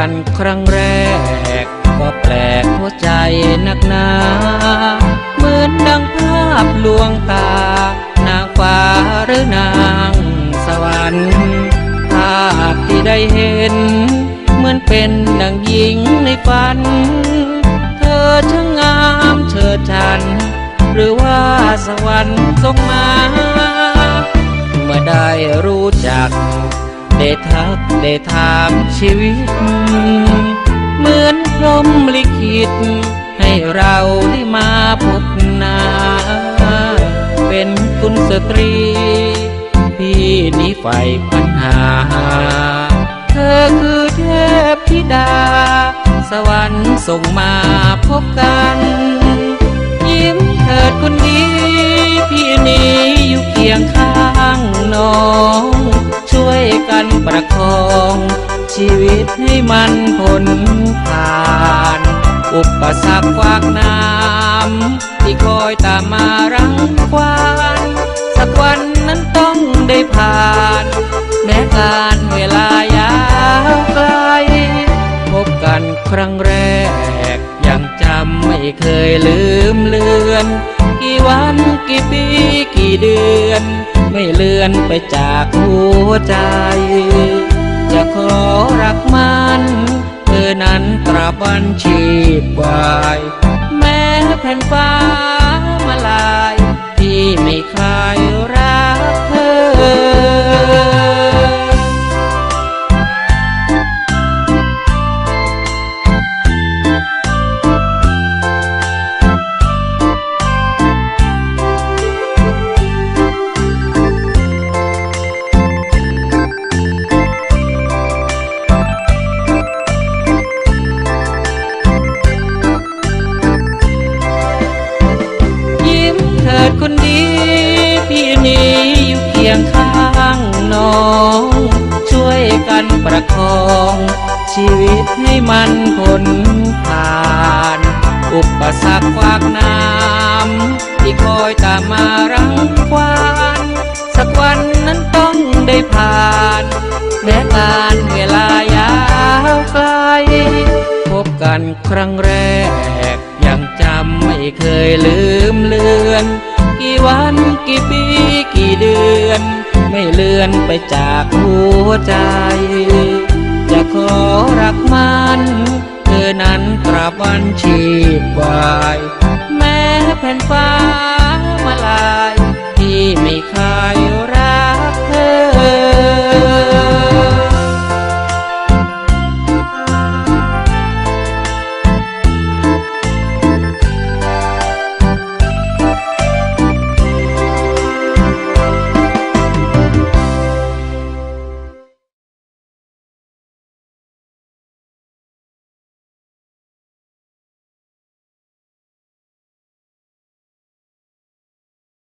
ครั้งแรก ก็แปลกหัวใจนักหนา เหมือนดังภาพลวงตา นางฟ้าหรือนางสวรรค์ภาพที่ได้เห็น เหมือนเป็นดังหญิงในฝัน เธอช่างงามเชิดชัน หรือว่าสวรรค์ทรงมา เมื่อได้รู้จัก ได้ทักได้ถามชีวิต เหมือนพรหมลิขิต ให้เราได้มาพบหน้า เป็นคุณสตรี พี่นี้ไฟปัญหา เธอคือเทพธิดา สวรรค์ส่งมาพบกัน ชีวิตให้มันพ้นผ่าน อุปสรรคฝากน้ำที่คอยตามมารังควานสักวันนั้นต้องได้ผ่าน แม้การเวลายาวไกล พบกันครั้งแรก ยังจำไม่เคยลืมเลือน กี่วันกี่ปีกี่เดือน ไม่เลือนไปจากหัวใจ ขอรักมันเธอนั้นตราบันชีพวาย แม้แผ่นฟ้ามา ชีวิตให้มันพ้นผ่าน อุปสรรคขวากน้ำที่คอยตามมารังควานสักวันนั้นต้องได้ผ่าน แม้การเวลายาวไกล พบกันครั้งแรก ยังจำไม่เคยลืมเลือน กี่วันกี่ปีกี่เดือน ไม่เลือนไปจากหัวใจ ขอรักมัน เธอนั้นตราบันชีพวาย